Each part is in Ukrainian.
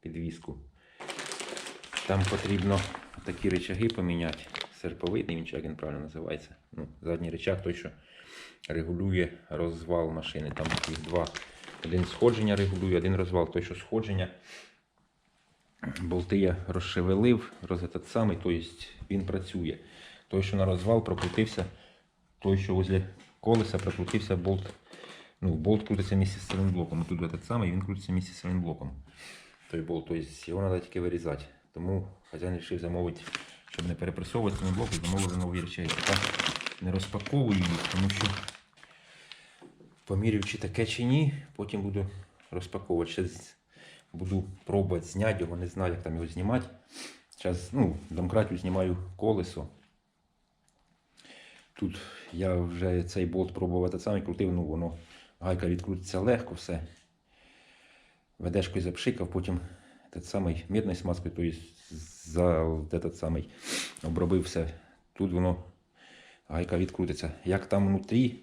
підвіску. Там потрібно такі речаги поміняти. Серповидний, він як він правильно називається. Ну, задній речаг той, що регулює розвал машини. Там їх два. Один сходження регулює, один розвал. Той, що сходження. Болти я розшевелив, роз этот самий, тобто він працює. Той, що на розвал прокрутився, той, що возле колеса прокрутився болт. Ну, болт крутиться місці з сайлентблоком. Тут этот самий, він крутиться місці з сайлентблоком. Той болт, тобто його треба тільки вирізати. Тому хазяїн вирішив замовити, щоб не перепресовувати сайлентблок, замовили нові. Поки не розпаковую їх, тому що поміряю, чи таке чи ні, потім буду розпаковувати. Ще буду пробувати зняти його, не знаю, як там його знімати. Зараз, ну, домкратю знімаю колесо. Тут я вже цей болт пробував саме крутив, ну воно гайка відкрутиться легко все Ведешкою запшикав, потім этот самий мідною смазкою, тобто за этот самий обробив все. Тут воно гайка відкрутиться. Як там внутрі,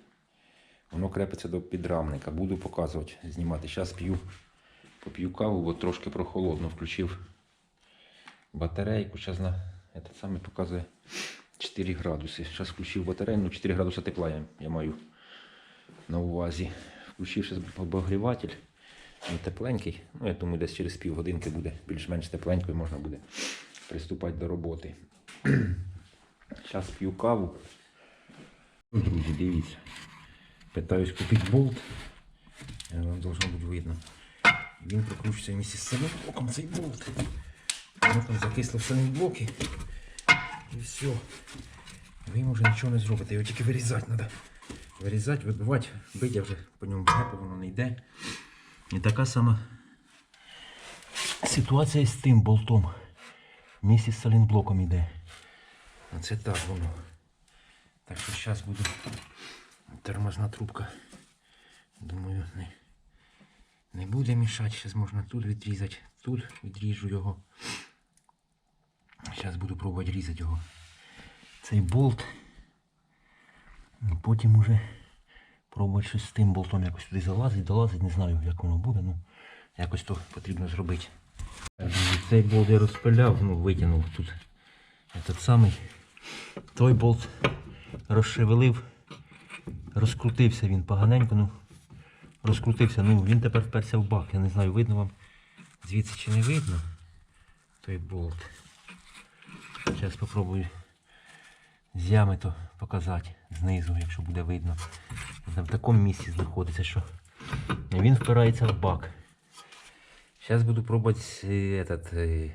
воно крепиться до підрамника. Буду показувати, знімати. Зараз п'ю, поп'ю каву, бо трошки прохолодно включив батарейку. Зараз на этот самий показує 4 градуси. Зараз включив батарею, ну 4 градуси тепла я, я маю на увазі. Включив зараз обогріватель. Він тепленький. Ну, я думаю, десь через півгодинки буде більш-менш тепленько і можна буде приступати до роботи. Зараз п'ю каву. Ну, Друзі, дивіться. Питаюсь купити болт. Е, Вам должно бути видно. Він прокручується місці з самим блоком цей болт. Воно там закисло в самі блоки. І все. Ви йому вже нічого не зробите. Його тільки вирізати треба. Вирізати, вибивати, бить я вже по ньому багато, воно не йде. І така сама ситуація з тим болтом. Місці з салінблоком йде. А це так воно. Так що зараз буду тормозна трубка. Думаю, не, не буде мішати. Зараз можна тут відрізати. Тут відріжу його. Зараз буду пробувати різати його. Цей болт. Потім уже пробувати щось з тим болтом якось туди залазить, долазить, не знаю, як воно буде, ну якось то потрібно зробити. Цей болт я розпиляв, ну витягнув тут. Этот самий. Той болт розшевелив, розкрутився він поганенько, ну розкрутився, ну він тепер вперся в бак. Я не знаю, видно вам звідси чи не видно той болт. Зараз спробую з ями то показати знизу, якщо буде видно. Він в такому місці знаходиться, що він впирається в бак. Зараз буду пробувати е, этот, е,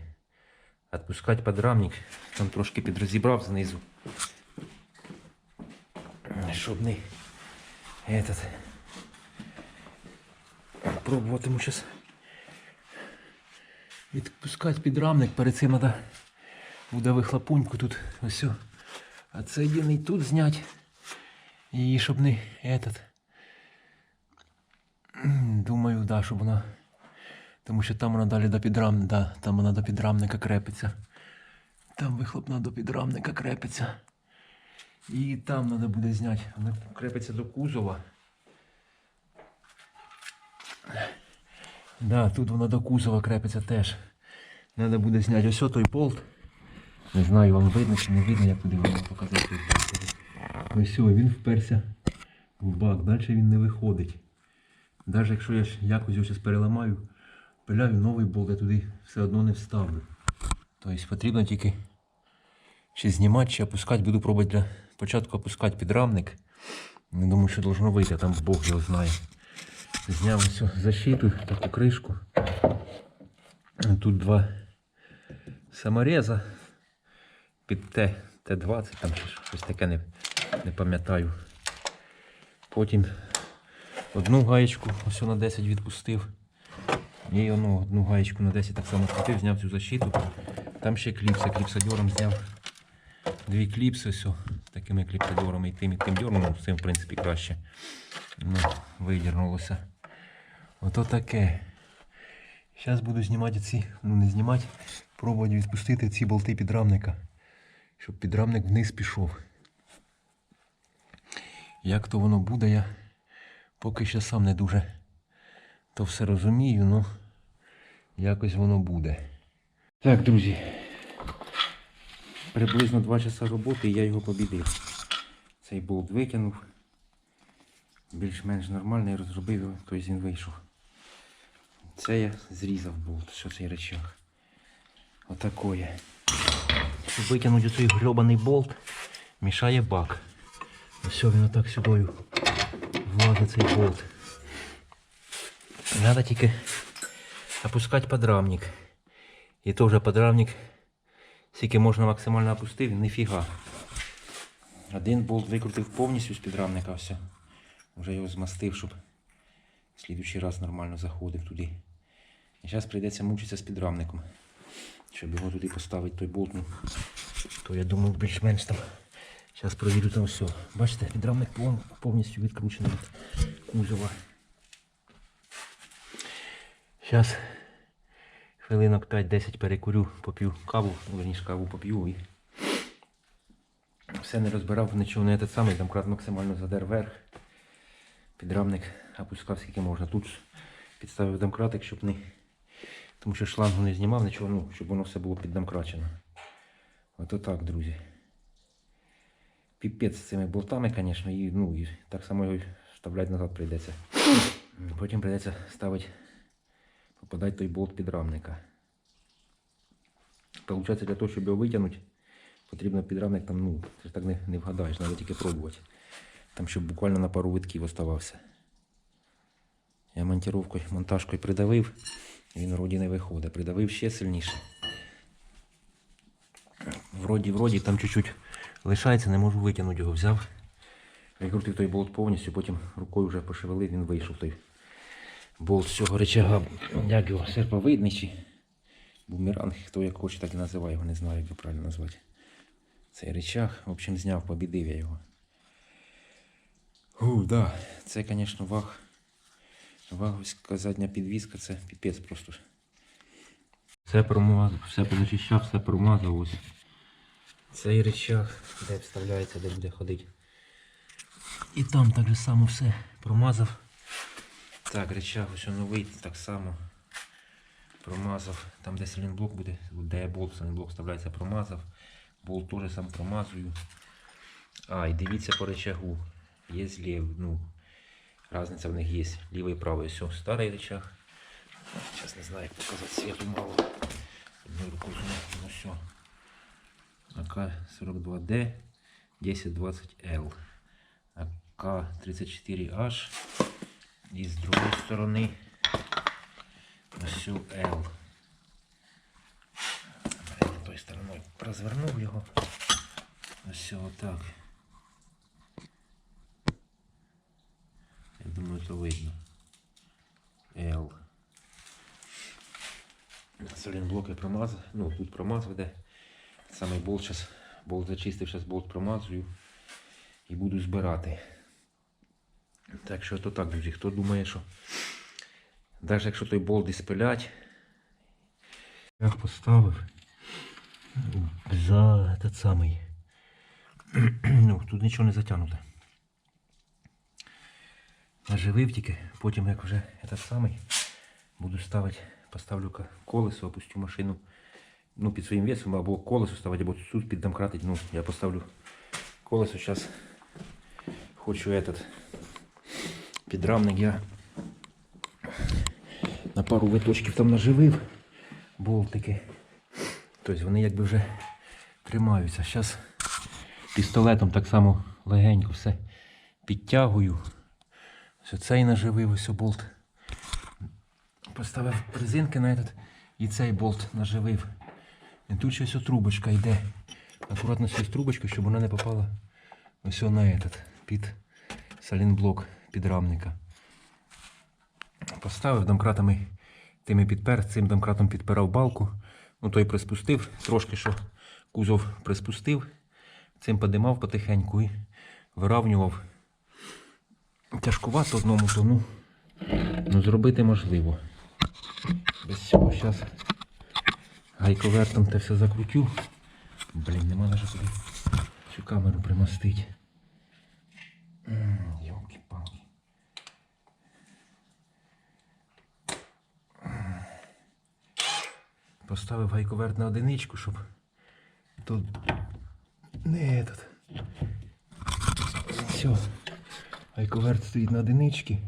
відпускати подрамник. Там трошки підрозібрав знизу. Щоб не этот, пробуватиму зараз відпускати підрамник. Перед цим треба буде вихлопуньку тут ось. А це єдиний тут зняти. І щоб не этот. Думаю, да, щоб вона. Тому що там вона далі до підрам, да, там вона до підрамника крепиться. Там вихлопна до підрамника крепиться. І там треба буде зняти. Вона крепиться до кузова. Да, тут вона до кузова крепиться теж. Треба буде зняти ось той болт. Не знаю, вам видно чи не видно, як туди вам показати. Ось він вперся в бак, далі він не виходить. Навіть якщо я якось його переламаю, пиляю новий болт, я туди все одно не вставлю. Тобто потрібно тільки чи знімати, чи опускати. Буду пробувати для початку опускати підрамник. Не думаю, що должно вийти, а там Бог його знає. Зняв ось защиту, таку кришку. Тут два самореза під Т, Т-20, там щось таке не, не пам'ятаю. Потім одну гаєчку ось на 10 відпустив. І ну, одну гаєчку на 10 так само відпустив, зняв цю защиту. Там ще кліпси, кліпсадьором зняв дві кліпси, ось, такими кліпсадьорами і тим, і тим дьором, ну, з цим в принципі краще. Ну, видірнулося. Ото таке. Зараз буду знімати ці, ну не знімати, пробувати відпустити ці болти підрамника, щоб підрамник вниз пішов. Як то воно буде, я поки що сам не дуже то все розумію, ну якось воно буде. Так, друзі. Приблизно 2 часа роботи і я його побідив. Цей болт викинув. Більш-менш нормальний, розробив його, тобто він вийшов. Це я зрізав болт, що цей речах. Отакоє. Щоб витягнути цей грьобаний болт, мішає бак. Ось він отак сюди влазить цей болт. Надо тільки опускати подрамник. І вже подрамник, скільки можна максимально опустив, ніфіга. Один болт викрутив повністю з підрамника, все. Вже його змастив, щоб в слідуючий раз нормально заходив туди. І зараз прийдеться мучитися з підрамником. Щоб його туди поставити той болт. Ну, то я думаю більш-менш там. Зараз провірю там все. Бачите, підрамник повністю відкручений від кузова. Зараз хвилинок 5-10 перекурю, поп'ю каву, ну, верніше каву поп'ю і все не розбирав, нічого не те саме, домкрат максимально задер вверх. Підрамник опускав скільки можна. Тут підставив домкратик, щоб не. Тому що шлангу не знімав, нічого, ну, щоб воно все було піддомкрачено. Ото так, друзі. Піпець з цими болтами, звісно, і, ну, і так само його вставляти назад прийдеться. Потім прийдеться ставити, попадати той болт підрамника. Получається, для того, щоб його витягнути, потрібно підрамник там, ну, ти ж так не, не вгадаєш, треба тільки пробувати. Там, щоб буквально на пару витків оставався. Я монтировкою, монтажкою придавив, він вроді не виходить. Придавив ще сильніше. Вроді, вроді, там чуть-чуть лишається, не можу витягнути його. Взяв. Викрутив той болт повністю, потім рукою вже пошевелив, він вийшов той болт з цього речага. Як його? Серповидний чи бумеранг, хто як хоче, так і називає його, не знаю, як його правильно назвати. Цей речах, в общем, зняв, побідив я його. Ух, да. Це, звісно, ваг. Ваговська задня підвіска, це піпець просто. Все промазав, все позачищав, все промазав ось. Цей речах, де вставляється, де буде ходити. І там так же само все промазав. Так, речах ось новий, так само промазав. Там де силінблок буде, де болт, силінблок вставляється, промазав. Болт теж сам промазую. А, і дивіться по речагу. Є лів, ну, разниця в них є. Лівий і правий. Все, старий речах. Зараз не знаю, як показати світу мало. Одною рукою зняти, ну все. АК-42D 1020L. АК-34H. І з другої сторони ось. Я тою стороною розвернув його. Ось отак. Я думаю, то видно. L. Солінблоки промазав. Ну, тут промазав де. Самий болт зараз. Болт зачистив, зараз болт промазую. І буду збирати. Так що то так, друзі. Хто думає, що навіть якщо той болт і спилять, я поставив за этот самий. ну, тут нічого не затягнуто. Наживив тільки, потім як вже этот самий буду ставити, поставлю колесо, опустю машину ну, під своїм весом, або колесо ставити, або тут піддомкратить. Ну, я поставлю колесо, зараз хочу этот підрамник я на пару виточків там наживив болтики. Тобто вони якби вже тримаються. Зараз пістолетом так само легенько все підтягую. Ось цей наживив ось болт. Поставив резинки на этот і цей болт наживив. І тут ще ось трубочка йде. Акуратно з трубочкою, щоб вона не попала ось на этот, під салінблок підрамника. Поставив домкратами тими підпер, цим домкратом підпирав балку. Ну той приспустив, трошки що кузов приспустив, цим подимав потихеньку і виравнював. Тяжкувато одному тону. Ну зробити можливо. Без цього зараз гайковертом те все закрутю. Блін, нема навіть куди цю камеру примостити. Поставив гайковерт на одиничку, щоб тут не этот. Все. Гайковерт стоїть на одиничці.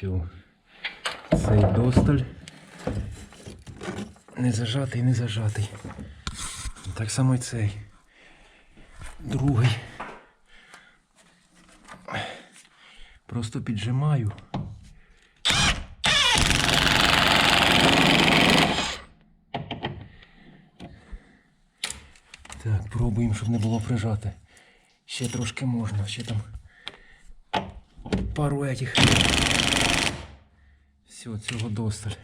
Все. Цей досталь. Не зажатий, не зажатий. Так само і цей. Другий. Просто піджимаю. Так, пробуємо, щоб не було прижати. Ще трошки можна, ще там пару этих. Все, цього досталь.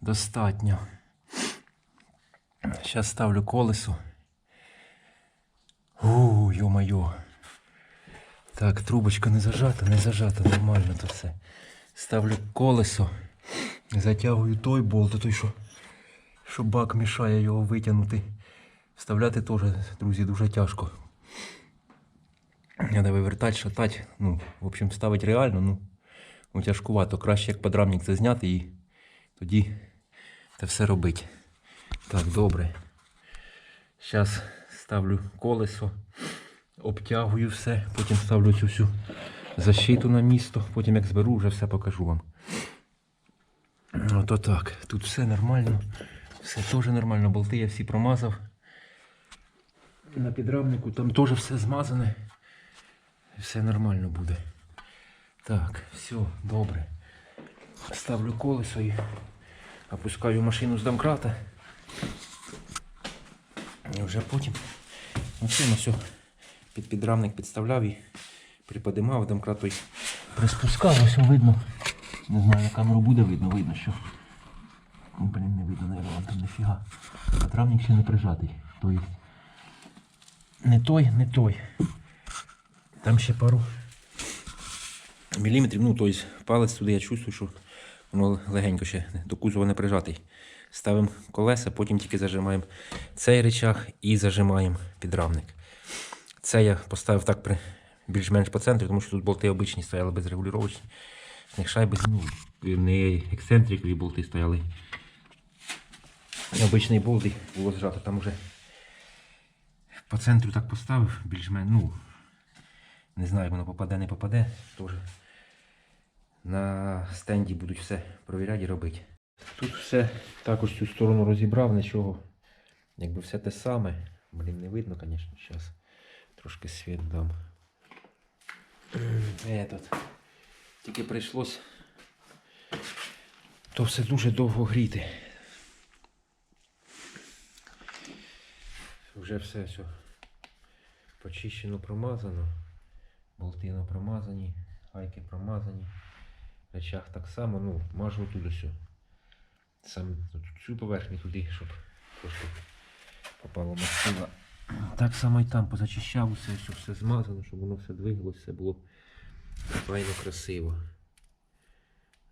Достатньо. Зараз ставлю колесо. У, йо-моє. Так, трубочка не зажата, не зажата, нормально то все. Ставлю колесо. Затягую той болт, той, що, що бак мішає його витягнути. Вставляти теж, друзі, дуже тяжко. Треба вивертати, шатати. Ну, в общем, ставити реально, ну, ну тяжкувато. Краще як подрамник це зняти і тоді це все робити. Так, добре. Зараз ставлю колесо, обтягую все, потім ставлю цю всю защиту на місто, потім як зберу, вже все покажу вам. Ото так. Тут все нормально. Все теж нормально. Болти я всі промазав. На підрамнику там теж все змазане. Все нормально буде. Так, все, добре. Ставлю колесо і опускаю машину з домкрата. І вже потім машину все під підрамник підставляв і приподимав, домкрат той приспускав, ось видно. Не знаю, на камеру буде видно, видно, що. Ну, Блін, не видно, наверное, вам там ніфіга. Підрамник ще не прижатий. Тобто не той, не той. Там ще пару міліметрів, ну, тобто палець туди я чувствую, що воно легенько ще до кузова не прижатий. Ставимо колеса, потім тільки зажимаємо цей речах і зажимаємо підрамник. Це я поставив так при більш-менш по центру, тому що тут болти обичні стояли без регулювачні. Них шайби ну, не ексцентрикові болти стояли. Обичний болт було зжато. Там уже по центру так поставив, більш-менш, ну, не знаю, воно попаде, не попаде. Теж на стенді будуть все провіряти і робити. Тут все також цю сторону розібрав, нічого. Якби все те саме. Блін, не видно, звісно, зараз. Трошки світ дам. Этот. Тільки прийшлось то все дуже довго гріти. Вже все все почищено, промазано. Болтино промазані, гайки промазані. Речах так само, ну, мажу тут все. Сам цю поверхню туди, щоб просто попало масива. Так само і там позачищав усе, щоб все змазано, щоб воно все двигалося, все було файно красиво.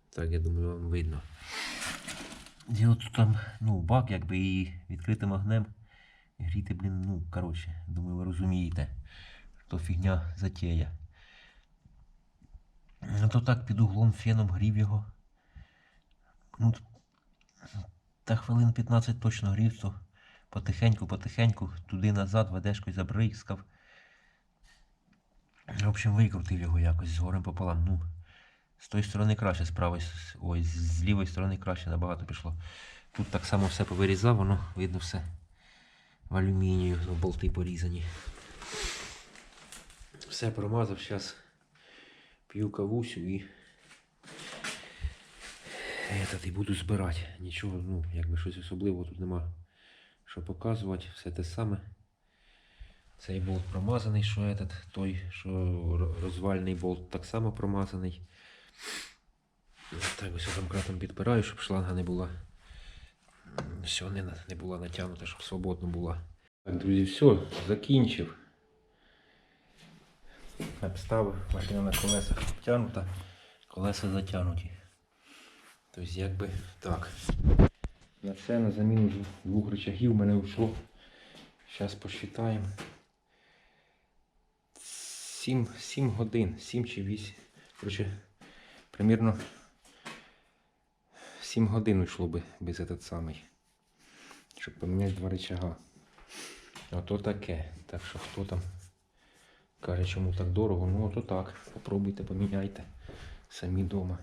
Так, я думаю, вам видно. Діло тут там, ну, бак, якби і відкритим огнем. Гріти, блін, ну, коротше, думаю, ви розумієте, що фігня затея. Ну то так під углом феном грів його. Ну, та хвилин 15 точно грів, то потихеньку, потихеньку, туди назад ведешкою забризкав. В общем, викрутив його якось з горем пополам. Ну, з тої сторони краще, з правої, ой, з- лівої сторони краще набагато пішло. Тут так само все повирізав, воно видно все в алюмінію, болти порізані. Все промазав, зараз п'ю кавусю і этот, і буду збирати. Нічого, ну, якби щось особливого тут нема що показувати, все те саме. Цей болт промазаний, що этот, той, що розвальний болт так само промазаний. Так, ось домкратом підпираю, щоб шланга не була. Все, не, не була натягнута, щоб свободно була. Так, друзі, все, закінчив. Обставив, машина на колесах обтягнута, колеса затягнуті. Тобто якби так. На це на заміну дв- двох рычагів в мене йшло. Зараз посчитаємо. 7, 7 годин, 7 чи 8. Короче, примерно 7 годин йшло би без этот самий. Щоб поміняти два рычага. Ото таке. Так що хто там каже, чому так дорого, ну ото так. Попробуйте, поміняйте самі вдома.